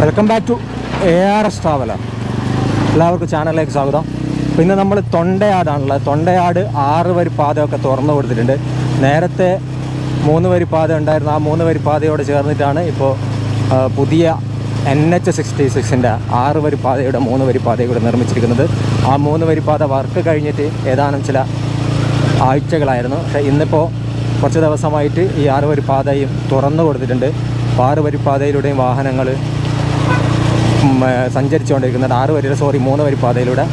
Welcome back to A R S traveller എല്ലാവർക്കും ചാനലിലേക്ക് സ്വാഗതം. പിന്നെ നമ്മൾ തൊണ്ടയാടാണുള്ളത്. തൊണ്ടയാട് ആറ് വരി പാതയൊക്കെ തുറന്നു കൊടുത്തിട്ടുണ്ട്. നേരത്തെ മൂന്ന് വരി പാത ഉണ്ടായിരുന്നു. ആ മൂന്ന് വരി പാതയോട് ചേർന്നിട്ടാണ് ഇപ്പോൾ പുതിയ എൻ എച്ച് സിക്സ്റ്റി സിക്സിന്റെ ആറ് വരി പാതയുടെ മൂന്ന് വരി പാത നിർമ്മിച്ചിരിക്കുന്നത്. ആ മൂന്ന് വരി പാത വർക്ക് കഴിഞ്ഞിട്ട് ഏതാനും ചില ആഴ്ചകളായിരുന്നു. പക്ഷേ ഇന്നിപ്പോൾ കുറച്ച് ദിവസമായിട്ട് ഈ ആറ് വരി പാതയും തുറന്നു കൊടുത്തിട്ടുണ്ട്. ആറ് വരി പാതയിലൂടെയും വാഹനങ്ങൾ സഞ്ചരിച്ചുകൊണ്ടിരിക്കുന്നുണ്ട് ആറ് വരി സോറി മൂന്ന് വരി പാതയിലൂടെ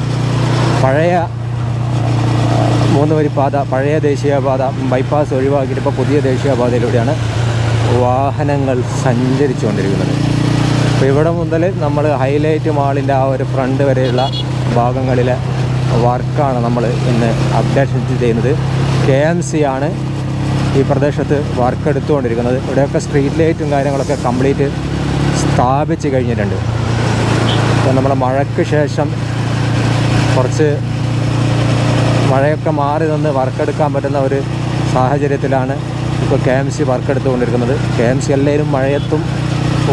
പഴയ മൂന്ന് വരി പാത പഴയ ദേശീയപാത ബൈപ്പാസ് ഒഴിവാക്കിയിട്ട് ഇപ്പോൾ പുതിയ ദേശീയപാതയിലൂടെയാണ് വാഹനങ്ങൾ സഞ്ചരിച്ചുകൊണ്ടിരിക്കുന്നത്. അപ്പോൾ ഇവിടെ മുതൽ നമ്മൾ ഹൈലൈറ്റ് മാളിന്റെ ആ ഒരു ഫ്രണ്ട് വരെയുള്ള ഭാഗങ്ങളിലെ വർക്കാണ് നമ്മൾ ഇന്ന് അപ്ഡേഷൻ ചെയ്യുന്നത്. കെ എം സി ആണ് ഈ പ്രദേശത്ത് വർക്ക് എടുത്തുകൊണ്ടിരിക്കുന്നത്. ഇവിടെയൊക്കെ സ്ട്രീറ്റ് ലൈറ്റും കാര്യങ്ങളൊക്കെ കംപ്ലീറ്റ് സ്ഥാപിച്ച് കഴിഞ്ഞിട്ടുണ്ട്. നമ്മൾ മഴയ്ക്ക് ശേഷം കുറച്ച് മഴയൊക്കെ മാറി നിന്ന് വർക്കെടുക്കാൻ പറ്റുന്ന ഒരു സാഹചര്യത്തിലാണ് ഇപ്പോൾ കെ എം സി വർക്ക് എടുത്തുകൊണ്ടിരിക്കുന്നത് കെ എം സി എല്ലാവരും മഴയത്തും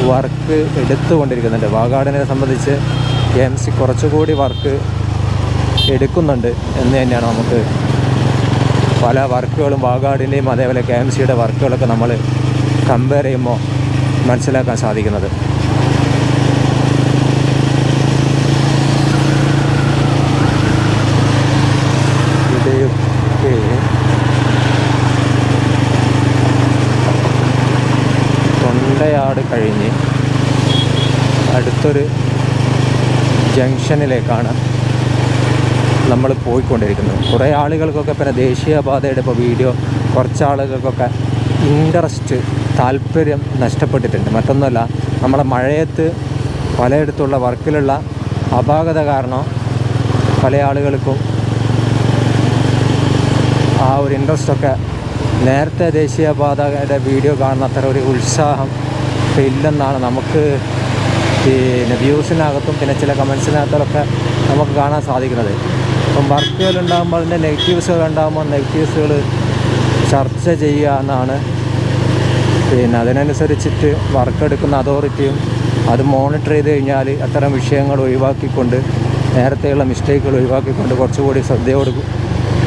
വർക്ക് എടുത്തുകൊണ്ടിരിക്കുന്നുണ്ട്. വാഗാടിനെ സംബന്ധിച്ച് കെ എം സി കുറച്ചുകൂടി വർക്ക് എടുക്കുന്നുണ്ട് എന്ന് തന്നെയാണ് നമുക്ക് പല വർക്കുകളും വാഗാടിന്റെയും അതേപോലെ കെ എം സിയുടെ വർക്കുകളൊക്കെ നമ്മൾ കമ്പയർ ചെയ്യുമ്പോൾ മനസ്സിലാക്കാൻ സാധിക്കുന്നത് ഇവിടെയൊക്കെ തൊണ്ടയാട് കഴിഞ്ഞ് അടുത്തൊരു ജംഗ്ഷനിലേക്കാണ് നമ്മൾ പോയിക്കൊണ്ടിരിക്കുന്നത്. കുറേ ആളുകൾക്കൊക്കെ പിന്നെ ദേശീയപാതയുടെ ഇപ്പോൾ വീഡിയോ കുറച്ച് ആളുകൾക്കൊക്കെ ഇൻട്രസ്റ്റ് താല്പര്യം നഷ്ടപ്പെട്ടിട്ടുണ്ട്. മറ്റൊന്നുമല്ല നമ്മളെ മഴയത്ത് പലയിടത്തുള്ള വർക്കിലുള്ള അപാകത കാരണം പല ആളുകൾക്കും ആ ഒരു ഇൻട്രസ്റ്റൊക്കെ നേരത്തെ ദേശീയപാതയുടെ വീഡിയോ കാണുന്ന അത്ര ഒരു ഉത്സാഹം ഇല്ലെന്നാണ് നമുക്ക് പിന്നെ വ്യൂസിനകത്തും പിന്നെ ചില കമൻസിനകത്തൊക്കെ നമുക്ക് കാണാൻ സാധിക്കുന്നത്. അപ്പം വർക്കുകൾ ഉണ്ടാകുമ്പോൾ അതിന്റെ നെഗറ്റീവ്സുകൾ ഉണ്ടാകുമ്പോൾ നെഗറ്റീവ്സുകൾ ചർച്ച ചെയ്യുക എന്നാണ്. പിന്നെ അതിനനുസരിച്ചിട്ട് വർക്ക് എടുക്കുന്ന അതോറിറ്റിയും അത് മോണിറ്റർ ചെയ്ത് കഴിഞ്ഞാൽ അത്തരം വിഷയങ്ങൾ ഒഴിവാക്കിക്കൊണ്ട് നേരത്തെയുള്ള മിസ്റ്റേക്കുകൾ ഒഴിവാക്കിക്കൊണ്ട് കുറച്ചുകൂടി ശ്രദ്ധയോട്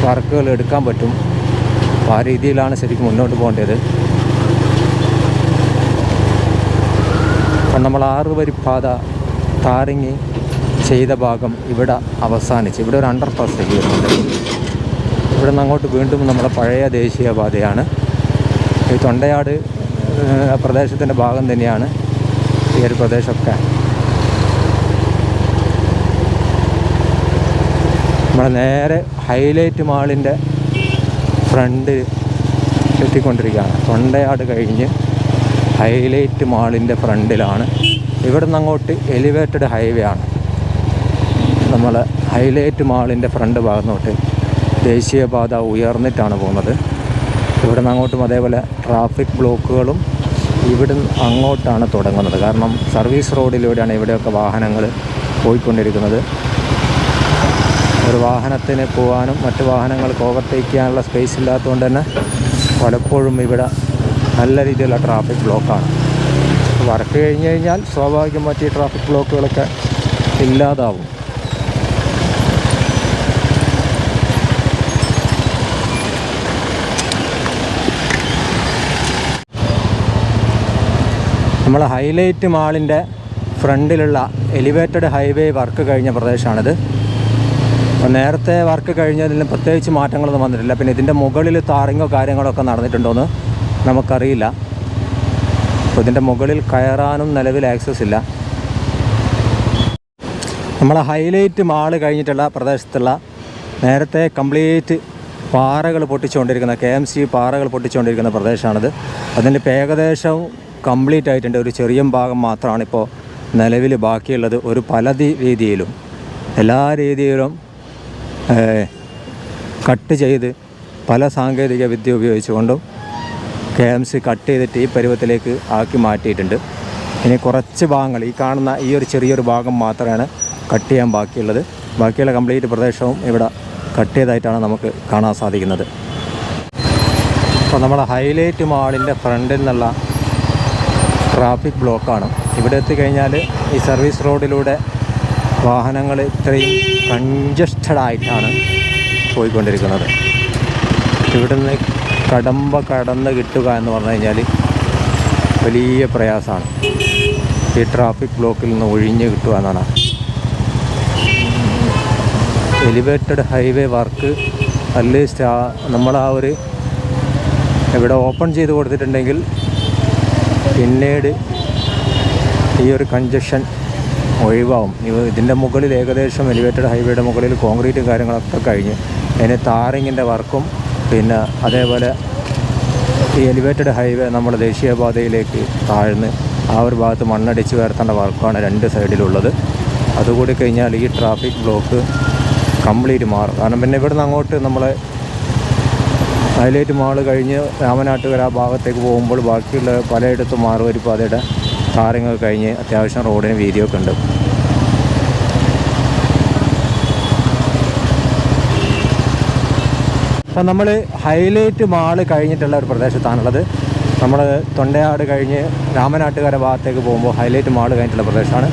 വർക്കുകൾ എടുക്കാൻ പറ്റും. അപ്പോൾ ആ രീതിയിലാണ് ശരിക്കും മുന്നോട്ട് പോകേണ്ടത്. നമ്മൾ ആറ് വരി പാത താരങ്ങി ചെയ്ത ഭാഗം ഇവിടെ അവസാനിച്ച്. ഇവിടെ ഒരു അണ്ടർ പാസ് ചെയ്യുന്നുണ്ട്. ഇവിടെ നിന്ന് അങ്ങോട്ട് വീണ്ടും നമ്മുടെ പഴയ ദേശീയപാതയാണ്. ഈ തൊണ്ടയാട് പ്രദേശത്തിന്റെ ഭാഗം തന്നെയാണ് ഈ ഒരു പ്രദേശമൊക്കെ. നമ്മളെ നേരെ ഹൈലൈറ്റ് മാളിന്റെ ഫ്രണ്ട് എത്തിക്കൊണ്ടിരിക്കുകയാണ് തൊണ്ടയാട് കഴിഞ്ഞ് ഹൈലൈറ്റ് മാളിന്റെ ഫ്രണ്ടിലാണ്. ഇവിടുന്ന് അങ്ങോട്ട് എലിവേറ്റഡ് ഹൈവേ ആണ്. നമ്മൾ ഹൈലൈറ്റ് മാളിന്റെ ഫ്രണ്ട് ഭാഗത്തോട്ട് ദേശീയപാത ഉയർന്നിട്ടാണ് പോകുന്നത്. ഇവിടുന്ന് അങ്ങോട്ടും അതേപോലെ ട്രാഫിക് ബ്ലോക്കുകളും ഇവിടെ അങ്ങോട്ടാണ് തുടങ്ങുന്നത്. കാരണം സർവീസ് റോഡിലൂടെയാണ് ഇവിടെയൊക്കെ വാഹനങ്ങൾ പോയിക്കൊണ്ടിരിക്കുന്നത്. ഒരു വാഹനത്തിന് പോകാനും മറ്റു വാഹനങ്ങൾക്ക് ഓവർടേക്ക് ചെയ്യാനുള്ള സ്പേസ് ഇല്ലാത്തതുകൊണ്ട് തന്നെ പലപ്പോഴും ഇവിടെ നല്ല രീതിയിലുള്ള ട്രാഫിക് ബ്ലോക്കാണ് വർക്ക് കഴിഞ്ഞ് കഴിഞ്ഞാൽ സ്വാഭാവികമായിട്ട് ഈ ട്രാഫിക് ബ്ലോക്കുകളൊക്കെ ഇല്ലാതാവും. നമ്മൾ ഹൈലൈറ്റ് മാളിന്റെ ഫ്രണ്ടിലുള്ള എലിവേറ്റഡ് ഹൈവേ വർക്ക് കഴിഞ്ഞ പ്രദേശമാണിത്. നേരത്തെ വർക്ക് കഴിഞ്ഞതിൽ പ്രത്യേകിച്ച് മാറ്റങ്ങളൊന്നും വന്നിട്ടില്ല. പിന്നെ ഇതിന്റെ മുകളിൽ താറിങ്ങോ കാര്യങ്ങളൊക്കെ നടന്നിട്ടുണ്ടോയെന്ന് നമുക്കറിയില്ല. അപ്പോൾ ഇതിന്റെ മുകളിൽ കയറാനും നിലവിൽ ആക്സസ് ഇല്ല. നമ്മൾ ഹൈലൈറ്റ് മാൾ കഴിഞ്ഞിട്ടുള്ള പ്രദേശത്തുള്ള നേരത്തെ കംപ്ലീറ്റ് പാറകൾ പൊട്ടിച്ചുകൊണ്ടിരിക്കുന്ന കെ എം സി പാറകൾ പൊട്ടിച്ചുകൊണ്ടിരിക്കുന്ന പ്രദേശമാണിത്. അതിന്റെ ഏകദേശം കംപ്ലീറ്റ് ആയിട്ടുണ്ട്. ഒരു ചെറിയ ഭാഗം മാത്രമാണ് ഇപ്പോൾ നിലവിൽ ബാക്കിയുള്ളത്. ഒരു പല രീതിയിലും എല്ലാ രീതിയിലും കട്ട് ചെയ്ത് പല സാങ്കേതിക വിദ്യ ഉപയോഗിച്ചുകൊണ്ടും കെ എം സി കട്ട് ചെയ്തിട്ട് ഈ പരുവത്തിലേക്ക് ആക്കി മാറ്റിയിട്ടുണ്ട്. ഇനി കുറച്ച് ഭാഗങ്ങൾ ഈ കാണുന്ന ഈ ഒരു ചെറിയൊരു ഭാഗം മാത്രമാണ് കട്ട് ചെയ്യാൻ ബാക്കിയുള്ളത്. ബാക്കിയുള്ള കംപ്ലീറ്റ് പ്രദേശവും ഇവിടെ കട്ട് ചെയ്തതായിട്ടാണ് നമുക്ക് കാണാൻ സാധിക്കുന്നത്. അപ്പോൾ നമ്മുടെ ഹൈലൈറ്റ് മാളിന്റെ ഫ്രണ്ടിൽ നിന്നുള്ള ട്രാഫിക് ബ്ലോക്കാണ് ഇവിടെ എത്തിക്കഴിഞ്ഞാൽ ഈ സർവീസ് റോഡിലൂടെ വാഹനങ്ങൾ ഇത്രയും കൺജസ്റ്റഡ് ആയിട്ടാണ് പോയിക്കൊണ്ടിരിക്കുന്നത്. ഇവിടുന്ന് കടമ്പ കടന്ന് കിട്ടുക എന്ന് പറഞ്ഞു കഴിഞ്ഞാൽ വലിയ പ്രയാസമാണ്. ഈ ട്രാഫിക് ബ്ലോക്കിൽ നിന്ന് ഒഴിഞ്ഞ് കിട്ടുക എന്നാണ്. എലിവേറ്റഡ് ഹൈവേ വർക്ക് അറ്റ്ലീസ്റ്റ് ആ നമ്മൾ ആ ഒരു ഇവിടെ ഓപ്പൺ ചെയ്ത് കൊടുത്തിട്ടുണ്ടെങ്കിൽ പിന്നീട് ഈ ഒരു കഞ്ചക്ഷൻ ഒഴിവാകും ഇതിന്റെ മുകളിൽ ഏകദേശം എലിവേറ്റഡ് ഹൈവേയുടെ മുകളിൽ കോൺക്രീറ്റും കാര്യങ്ങളൊക്കെ കഴിഞ്ഞ് അതിന് താറിങ്ങിന്റെ വർക്കും പിന്നെ അതേപോലെ ഈ എലിവേറ്റഡ് ഹൈവേ നമ്മൾ ദേശീയപാതയിലേക്ക് താഴ്ന്ന് ആ ഒരു ഭാഗത്ത് മണ്ണടിച്ച് ഉയർത്തേണ്ട വർക്കാണ് രണ്ട് സൈഡിലുള്ളത് അതുകൂടി കഴിഞ്ഞാൽ ഈ ട്രാഫിക് ബ്ലോക്ക് കംപ്ലീറ്റ് മാറും. കാരണം പിന്നെ ഇവിടുന്ന് അങ്ങോട്ട് നമ്മൾ ഹൈലൈറ്റ് മാൾ കഴിഞ്ഞ് രാമനാട്ടുകര ആ ഭാഗത്തേക്ക് പോകുമ്പോൾ ബാക്കിയുള്ള പലയിടത്തും മാറുവരി പാതയുടെ താരങ്ങൾ കഴിഞ്ഞ് അത്യാവശ്യം റോഡിന് വീതിയൊക്കെ ഉണ്ട്. അപ്പം നമ്മൾ ഹൈലൈറ്റ് മാൾ കഴിഞ്ഞിട്ടുള്ള ഒരു പ്രദേശത്താണുള്ളത്. നമ്മൾ തൊണ്ടയാട് കഴിഞ്ഞ് രാമനാട്ടുകര ഭാഗത്തേക്ക് പോകുമ്പോൾ ഹൈലൈറ്റ് മാൾ കഴിഞ്ഞിട്ടുള്ള പ്രദേശമാണ്.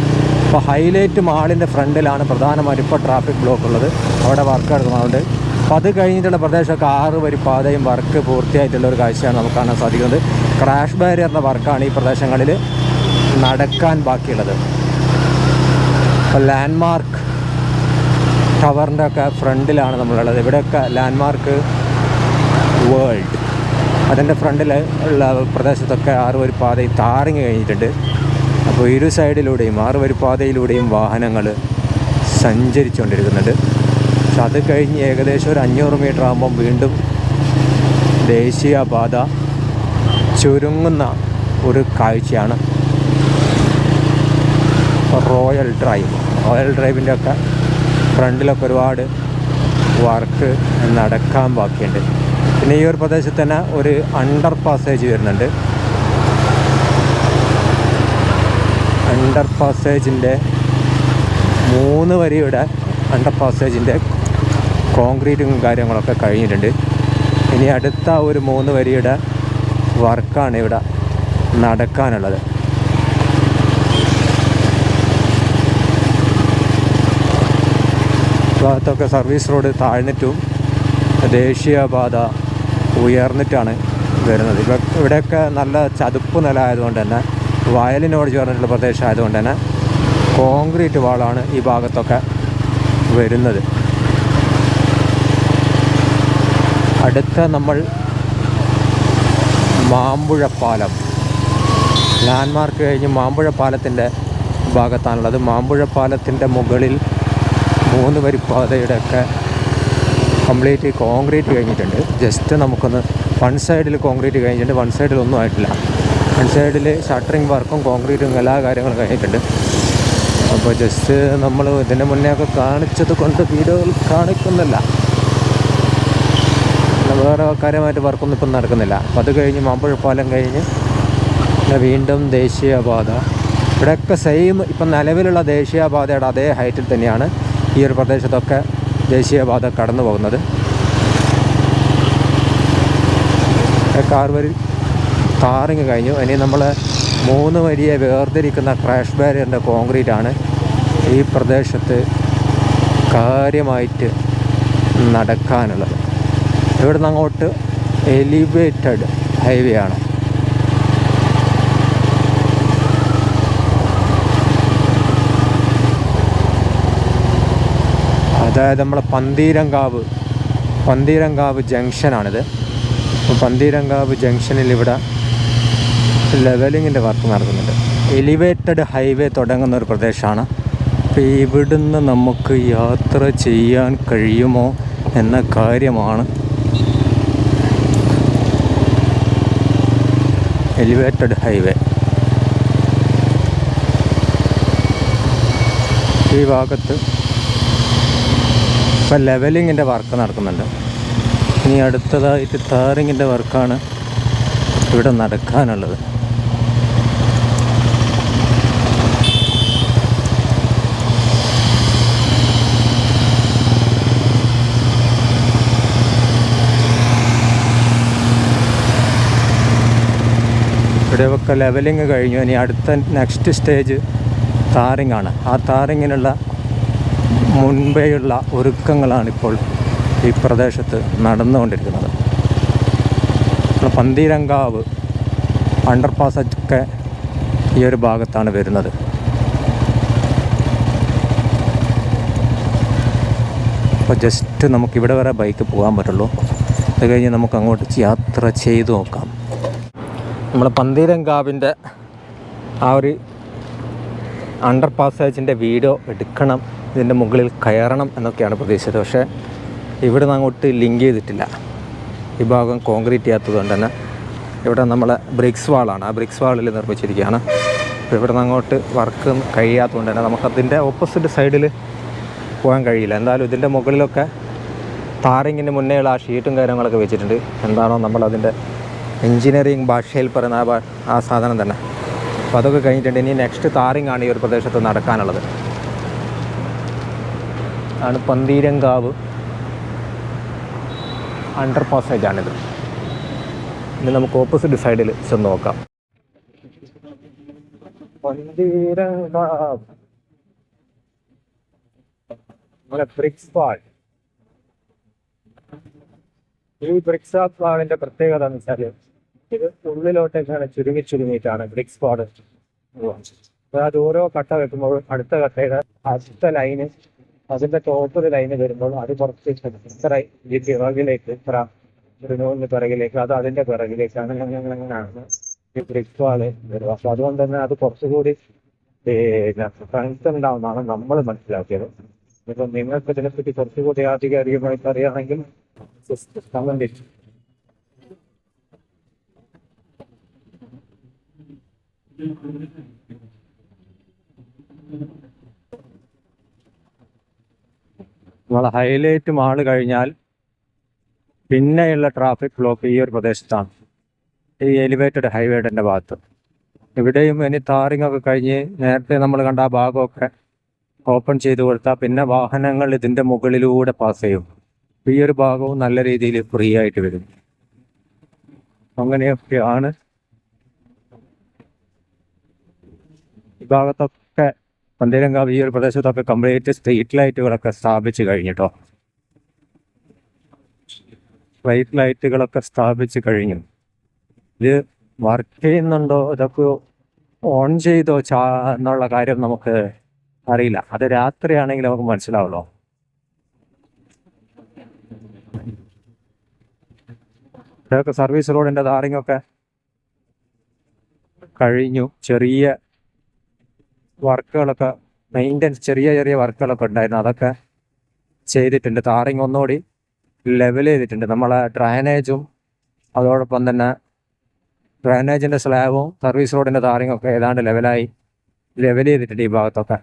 അപ്പോൾ ഹൈലൈറ്റ് മാളിന്റെ ഫ്രണ്ടിലാണ് പ്രധാനമായിട്ടും ഇപ്പോൾ ട്രാഫിക് ബ്ലോക്ക് ഉള്ളത്. അവിടെ വർക്ക് നടക്കുന്നുണ്ട്. അപ്പോൾ അത് കഴിഞ്ഞിട്ടുള്ള പ്രദേശമൊക്കെ ആറ് വരി പാതയും വർക്ക് പൂർത്തിയായിട്ടുള്ള ഒരു കാഴ്ചയാണ് നമുക്ക് കാണാൻ സാധിക്കുന്നത്. ക്രാഷ് ബാരിയറിന്റെ വർക്കാണ് ഈ പ്രദേശങ്ങളിൽ നടക്കാൻ ബാക്കിയുള്ളത്. അപ്പോൾ ലാൻഡ്മാർക്ക് ടവറിന്റെ ഒക്കെ ഫ്രണ്ടിലാണ് നമ്മളുള്ളത്. ഇവിടെയൊക്കെ ലാൻഡ്മാർക്ക് വേൾഡ് അതിന്റെ ഫ്രണ്ടിൽ ഉള്ള പ്രദേശത്തൊക്കെ ആറ് വരി പാതയും താറിങ് കഴിഞ്ഞിട്ടുണ്ട്. അപ്പോൾ ഇരു സൈഡിലൂടെയും ആറ് വരി പാതയിലൂടെയും വാഹനങ്ങൾ സഞ്ചരിച്ചുകൊണ്ടിരിക്കുന്നുണ്ട് പക്ഷെ അത് കഴിഞ്ഞ് ഏകദേശം ഒരു അഞ്ഞൂറ് മീറ്റർ ആകുമ്പം വീണ്ടും ദേശീയപാത ചുരുങ്ങുന്ന ഒരു കാഴ്ചയാണ്. റോയൽ ഡ്രൈവ് റോയൽ ഡ്രൈവിന്റെ ഒക്കെ ഫ്രണ്ടിലൊക്കെ ഒരുപാട് വർക്ക് നടക്കാൻ ബാക്കിയുണ്ട്. പിന്നെ ഈ ഒരു പ്രദേശത്ത് തന്നെ ഒരു അണ്ടർ പാസേജ് വരുന്നുണ്ട്. അണ്ടർ പാസേജിന്റെ മൂന്ന് വരിയുടെ അണ്ടർ പാസേജിന്റെ കോൺക്രീറ്റും കാര്യങ്ങളൊക്കെ കഴിഞ്ഞിട്ടുണ്ട്. ഇനി അടുത്ത ഒരു മൂന്ന് വരിയുടെ വർക്കാണ് ഇവിടെ നടക്കാനുള്ളത്. ഭാഗത്തൊക്കെ സർവീസ് റോഡ് താഴ്ന്നിട്ടും ദേശീയപാത ഉയർന്നിട്ടാണ് വരുന്നത്. ഇവ ഇവിടെയൊക്കെ നല്ല ചതുപ്പ് നില ആയതുകൊണ്ട് തന്നെ വയലിനോട് ചേർന്നിട്ടുള്ള പ്രദേശം ആയതുകൊണ്ട് തന്നെ കോൺക്രീറ്റ് വാളാണ് ഈ ഭാഗത്തൊക്കെ വരുന്നത്. അടുത്ത നമ്മൾ മാമ്പുഴ പാലം ലാൻഡ്മാർക്ക് കഴിഞ്ഞ് മാമ്പുഴ പാലത്തിന്റെ ഭാഗത്താണുള്ളത്. മാമ്പുഴ പാലത്തിന്റെ മുകളിൽ മൂന്ന് വരി പാതയുടെ ഒക്കെ കംപ്ലീറ്റ് കോൺക്രീറ്റ് കഴിഞ്ഞിട്ടുണ്ട്. ജസ്റ്റ് നമുക്കൊന്ന് വൺ സൈഡിൽ കോൺക്രീറ്റ് കഴിഞ്ഞിട്ടുണ്ട്. വൺ സൈഡിൽ ഒന്നും ആയിട്ടില്ല. വൺ സൈഡിൽ ഷട്ടറിങ് വർക്കും കോൺക്രീറ്റും എല്ലാ കാര്യങ്ങളും കഴിഞ്ഞിട്ടുണ്ട്. അപ്പോൾ ജസ്റ്റ് നമ്മൾ ഇതിന് മുന്നേ ഒക്കെ കാണിച്ചത് കൊണ്ട് വീഡിയോകൾ കാണിക്കുന്നില്ല. വേറെ കാര്യമായിട്ട് വർക്കൊന്നും ഇപ്പം നടക്കുന്നില്ല. അപ്പം അത് കഴിഞ്ഞ് മാമ്പഴ പാലം കഴിഞ്ഞ് പിന്നെ വീണ്ടും ദേശീയപാത. ഇവിടെയൊക്കെ സെയിം ഇപ്പം നിലവിലുള്ള ദേശീയപാതയുടെ അതേ ഹൈറ്റിൽ തന്നെയാണ്. ഈ ഒരു പ്രദേശത്തൊക്കെ ദേശീയപാത കടന്നു പോകുന്നത്. കാർവരി വരി ടാറിങ് കഴിഞ്ഞു. ഇനി നമ്മൾ മൂന്ന് വരിയെ വേർതിരിക്കുന്ന ക്രാഷ് ബാരിയറിന്റെ കോൺക്രീറ്റ് ആണ് ഈ പ്രദേശത്ത് കാര്യമായിട്ട് നടക്കാനുള്ളത്. ഇവിടുന്ന് അങ്ങോട്ട് എലിവേറ്റഡ് ഹൈവേ ആണ്. അതായത് നമ്മുടെ പന്തീരങ്കാവ് പന്തീരങ്കാവ് ജംഗ്ഷനാണിത്. അപ്പോൾ പന്തീരങ്കാവ് ജംഗ്ഷനിൽ ഇവിടെ ലെവലിങ്ങിന്റെ വർക്ക് നടക്കുന്നുണ്ട്. എലിവേറ്റഡ് ഹൈവേ തുടങ്ങുന്ന ഒരു പ്രദേശമാണ്. അപ്പോൾ ഇവിടുന്ന് നമുക്ക് യാത്ര ചെയ്യാൻ കഴിയുമോ എന്ന കാര്യമാണ് എലിവേറ്റഡ് ഹൈവേ. ഈ ഭാഗത്ത് ഇപ്പം ലെവലിങ്ങിന്റെ വർക്ക് നടക്കുന്നുണ്ട്. ഇനി അടുത്തതായിട്ട് താറിങ്ങിന്റെ വർക്കാണ് ഇവിടെ നടക്കാനുള്ളത്. ഇവിടെയൊക്കെ ലെവലിങ് കഴിഞ്ഞു. ഇനി അടുത്ത നെക്സ്റ്റ് സ്റ്റേജ് താറിങ്ങാണ് ആ താറിങ്ങിനുള്ള മുൻപേയുള്ള ഒരുക്കങ്ങളാണിപ്പോൾ ഈ പ്രദേശത്ത് നടന്നുകൊണ്ടിരിക്കുന്നത്. പന്തീരങ്കാവ് അണ്ടർപാസ് ഒക്കെ ഈ ഒരു ഭാഗത്താണ് വരുന്നത്. അപ്പോൾ ജസ്റ്റ് നമുക്കിവിടെ വരെ ബൈക്ക് പോകാൻ പറ്റുള്ളൂ. അത് കഴിഞ്ഞ് നമുക്ക് അങ്ങോട്ട് യാത്ര ചെയ്തു നോക്കാം. നമ്മൾ പന്തീരങ്കാവിന്റെ ആ ഒരു അണ്ടർ പാസേജിന്റെ വീഡിയോ എടുക്കണം ഇതിന്റെ മുകളിൽ കയറണം എന്നൊക്കെയാണ് പ്രതീക്ഷിച്ചത്. പക്ഷേ ഇവിടെ നിന്ന് അങ്ങോട്ട് ലിങ്ക് ചെയ്തിട്ടില്ല. ഈ ഭാഗം കോൺക്രീറ്റ് ചെയ്യാത്തത് കൊണ്ട് തന്നെ ഇവിടെ നമ്മളെ ബ്രിക്സ് വാളാണ്. ആ ബ്രിക്സ് വാളിൽ നിർമ്മിച്ചിരിക്കുകയാണ്. അപ്പോൾ ഇവിടെ നിന്ന് അങ്ങോട്ട് വർക്ക് കഴിയാത്തതുകൊണ്ട് തന്നെ നമുക്കതിന്റെ ഓപ്പോസിറ്റ് സൈഡിൽ പോകാൻ കഴിയില്ല. എന്തായാലും ഇതിന്റെ മുകളിലൊക്കെ താറിങ്ങിന് മുന്നേയുള്ള ആ ഷീറ്റും കാര്യങ്ങളൊക്കെ വെച്ചിട്ടുണ്ട്. എന്താണോ നമ്മളതിന്റെ എൻജിനീയറിങ് ഭാഷയിൽ പറയുന്ന ആ സാധനം തന്നെ. അപ്പോൾ അതൊക്കെ കഴിഞ്ഞിട്ടുണ്ട്. ഇനി നെക്സ്റ്റ് താറിങ് ആണ് ഈ ഒരു പ്രദേശത്ത് നടക്കാനുള്ളത്. ആണ് പന്തീരങ്കാവ്. അണ്ടർ പാസേജ് ആണിത്. ഇനി നമുക്ക് ഓപ്പോസിറ്റ് സൈഡിൽ ചെന്ന് നോക്കാം. ഈ ബ്രിക്സ് പാളിന്റെ പ്രത്യേകത എന്ന് വെച്ചാൽ ഇത് ഉള്ളിലോട്ടേക്കാണ് ചുരുങ്ങി ചുരുങ്ങിയിട്ടാണ് ബ്രിക്സ് പാട് അതായത് ഓരോ കട്ട വെക്കുമ്പോൾ അടുത്ത കട്ടയുടെ അടുത്ത ലൈന് അതിന്റെ ടോപ്പ് ലൈന് വരുമ്പോൾ അത് കുറച്ച് ഇത്ര പിറകിലേക്ക് ഇത്ര ഒരു പിറകിലേക്ക് അത് അതിന്റെ പിറകിലേക്ക് അങ്ങനെ അങ്ങനെ ഈ ബ്രിക്സ് വാൾ വരും അപ്പൊ അതുകൊണ്ട് തന്നെ അത് കുറച്ചുകൂടി പിന്നെ സ്ട്രെങ്ത് ഉണ്ടാവുന്നതാണ് നമ്മൾ മനസ്സിലാക്കിയത്. ഇപ്പൊ നിങ്ങൾക്ക് ഇതിനെപ്പറ്റി കുറച്ചുകൂടി ആധികാരികമായിട്ട് അറിയാണെങ്കിൽ കമന്റ് നമ്മളെ ഹൈലൈറ്റ് മാൾ കഴിഞ്ഞാൽ പിന്നെയുള്ള ട്രാഫിക് ബ്ലോക്ക് ഈ ഒരു പ്രദേശത്താണ്. ഈ എലിവേറ്റഡ് ഹൈവേഡിന്റെ ഭാഗത്ത്. ഇവിടെയും ഇനി താറിങ് ഒക്കെ കഴിഞ്ഞ് നേരത്തെ നമ്മൾ കണ്ട ആ ഭാഗമൊക്കെ ഓപ്പൺ ചെയ്ത് കൊടുത്താൽ പിന്നെ വാഹനങ്ങൾ ഇതിന്റെ മുകളിലൂടെ പാസ് ചെയ്യും. ഈ ഒരു ഭാഗവും നല്ല രീതിയിൽ ഫ്രീ ആയിട്ട് വരും. അങ്ങനെയൊക്കെയാണ് ഈ ഭാഗത്തൊക്കെ പന്തീരങ്കാവ് ഈ ഒരു പ്രദേശത്തൊക്കെ കംപ്ലീറ്റ് സ്ട്രീറ്റ് ലൈറ്റുകളൊക്കെ സ്ഥാപിച്ച് കഴിഞ്ഞിട്ടോ? സ്ട്രീറ്റ് ലൈറ്റുകളൊക്കെ സ്ഥാപിച്ചു കഴിഞ്ഞു. ഇത് വർക്ക് ചെയ്യുന്നുണ്ടോ? ഇതൊക്കെ ഓൺ ചെയ്തോ? ചാ എന്നുള്ള കാര്യം നമുക്ക് അറിയില്ല. അത് രാത്രിയാണെങ്കിൽ നമുക്ക് മനസ്സിലാവുള്ളൂ. ഇതൊക്കെ സർവീസ് റോഡിന്റെ ധാറിങ്ങൊക്കെ കഴിഞ്ഞു. ചെറിയ വർക്കുകളൊക്കെ മെയിന്റെനൻസ് ചെറിയ ചെറിയ വർക്കുകളൊക്കെ ഉണ്ടായിരുന്നു. അതൊക്കെ ചെയ്തിട്ടുണ്ട്. താറിങ് ഒന്നുകൂടി ലെവൽ ചെയ്തിട്ടുണ്ട്. നമ്മളെ ഡ്രൈനേജും അതോടൊപ്പം തന്നെ ഡ്രൈനേജിന്റെ സ്ലാബും സർവീസ് റോഡിന്റെ താറിങ്ങൊക്കെ ഏതാണ്ട് ലെവലായി ലെവൽ ചെയ്തിട്ടുണ്ട് ഈ ഭാഗത്തൊക്കെ.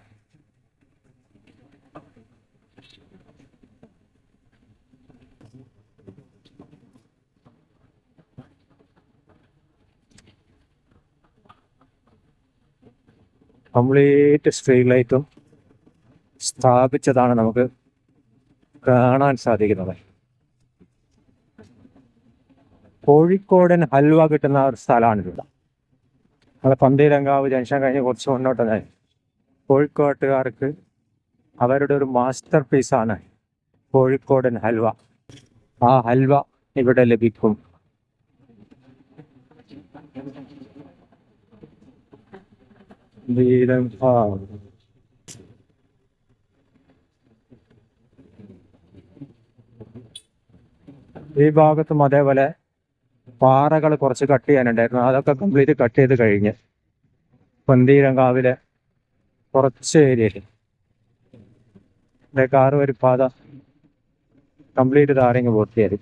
കംപ്ലീറ്റ് സ്ട്രീറ്റ് ലൈറ്റും സ്ഥാപിച്ചതാണ് നമുക്ക് കാണാൻ സാധിക്കുന്നത്. കോഴിക്കോടൻ ഹൽവ കിട്ടുന്ന ഒരു സ്ഥലമാണിത് നമ്മുടെ പന്തീരങ്കാവ് ജംഗ്ഷൻ കഴിഞ്ഞ് കുറച്ച് മുന്നോട്ട് തന്നെ. കോഴിക്കോട്ടുകാർക്ക് അവരുടെ ഒരു മാസ്റ്റർ പീസാണ് കോഴിക്കോടൻ ഹൽവ. ആ ഹൽവ ഇവിടെ ലഭിക്കും. വീരം ആ ഈ ഭാഗത്തും അതേപോലെ പാറകൾ കുറച്ച് കട്ട് ചെയ്യാനുണ്ടായിരുന്നു. അതൊക്കെ കംപ്ലീറ്റ് കട്ട് ചെയ്ത് കഴിഞ്ഞ് പന്തീരങ്കാവിലെ കുറച്ച് ഏരിയയിൽ. കാറ് ഒരു പാത കംപ്ലീറ്റ് താരങ്ങ് പൂർത്തിയായി.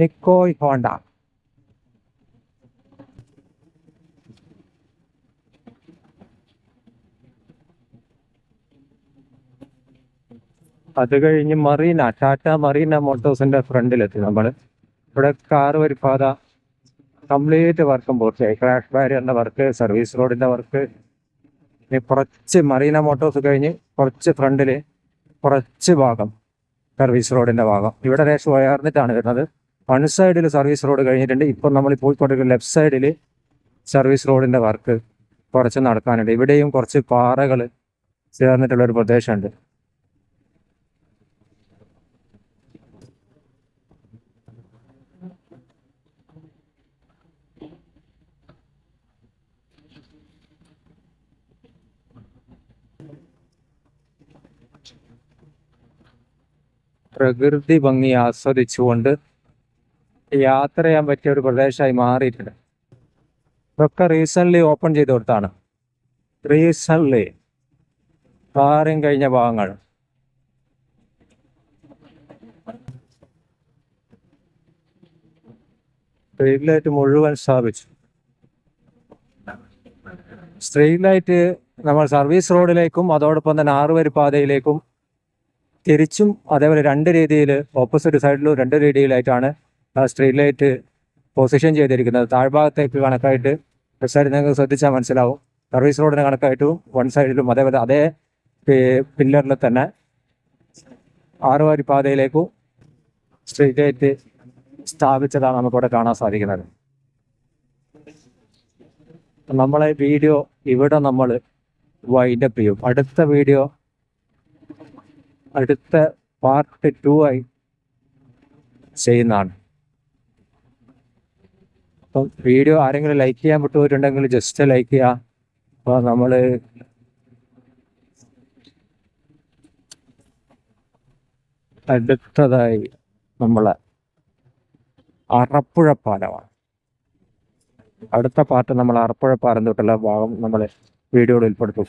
നിക്കോയ് ഹോണ്ട. അത് കഴിഞ്ഞ് മറീന ടാറ്റ മറീന മോട്ടോഴ്സിന്റെ ഫ്രണ്ടിലെത്തി. നമ്മൾ ഇവിടെ കാറ് ഒരു പാത കംപ്ലീറ്റ് വർക്കും പൂർത്തിയായി. ക്രാഷ് ബാരിയറിന്റെ വർക്ക് സർവീസ് റോഡിന്റെ വർക്ക്. ഇനി കുറച്ച് മറീന മോട്ടോഴ്സ് കഴിഞ്ഞ് കുറച്ച് ഫ്രണ്ടിൽ കുറച്ച് ഭാഗം സർവീസ് റോഡിന്റെ ഭാഗം. ഇവിടെ ലേശം ഉയർന്നിട്ടാണ് വരുന്നത്. വൺ സൈഡിൽ സർവീസ് റോഡ് കഴിഞ്ഞിട്ടുണ്ട്. ഇപ്പം നമ്മൾ പോയിക്കൊണ്ടിരിക്കുന്ന ലെഫ്റ്റ് സൈഡിൽ സർവീസ് റോഡിന്റെ വർക്ക് കുറച്ച് നടക്കാനുണ്ട്. ഇവിടെയും കുറച്ച് പാറകൾ ചേർന്നിട്ടുള്ള ഒരു പ്രദേശമുണ്ട്. പ്രകൃതി ഭംഗി ആസ്വദിച്ചുകൊണ്ട് യാത്ര ചെയ്യാൻ പറ്റിയ ഒരു പ്രദേശമായി മാറിയിട്ടുണ്ട്. ഇതൊക്കെ റീസെന്റ്ലി ഓപ്പൺ ചെയ്ത് കൊടുത്താണ്. റീസെന്റ്ലി കാറിയും കഴിഞ്ഞ ഭാഗങ്ങൾ. സ്ട്രീറ്റ് ലൈറ്റ് മുഴുവൻ സ്ഥാപിച്ചു. സ്ട്രീറ്റ് ലൈറ്റ് നമ്മൾ സർവീസ് റോഡിലേക്കും അതോടൊപ്പം തന്നെ ആറുവരി പാതയിലേക്കും തിരിച്ചും അതേപോലെ രണ്ട് രീതിയിൽ ഓപ്പോസിറ്റ് സൈഡിലും രണ്ട് രീതിയിലായിട്ടാണ് സ്ട്രീറ്റ് ലൈറ്റ് പൊസിഷൻ ചെയ്തിരിക്കുന്നത്. താഴ്ഭാഗത്തേക്ക് കണക്കായിട്ട് ലെഫ്റ്റ് സൈഡിൽ നിങ്ങൾക്ക് ശ്രദ്ധിച്ചാൽ മനസ്സിലാവും. സർവീസ് റോഡിന് കണക്കായിട്ടും വൺ സൈഡിലും അതേപോലെ അതേ പില്ലറിൽ തന്നെ ആറുവാരി പാതയിലേക്കും സ്ട്രീറ്റ് ലൈറ്റ് സ്ഥാപിച്ചതാണ് നമുക്കിവിടെ കാണാൻ സാധിക്കുന്നത്. നമ്മളെ വീഡിയോ ഇവിടെ നമ്മൾ വൈൻഡപ്പ് ചെയ്യും. അടുത്ത വീഡിയോ അടുത്ത പാർട്ട് ടു ആയി ചെയ്യുന്നതാണ്. അപ്പം വീഡിയോ ആരെങ്കിലും ലൈക്ക് ചെയ്യാൻ വിട്ടുപോയിട്ടുണ്ടെങ്കിൽ ജസ്റ്റ് ലൈക്ക് ചെയ്യുക അപ്പോൾ നമ്മൾ അടുത്തതായി നമ്മളെ അറപ്പുഴ പാലമാണ് അടുത്ത പാർട്ട് നമ്മൾ അറപ്പുഴ പാലം തൊട്ടുള്ള ഭാഗം നമ്മൾ വീഡിയോയിൽ ഉൾപ്പെടുത്തും.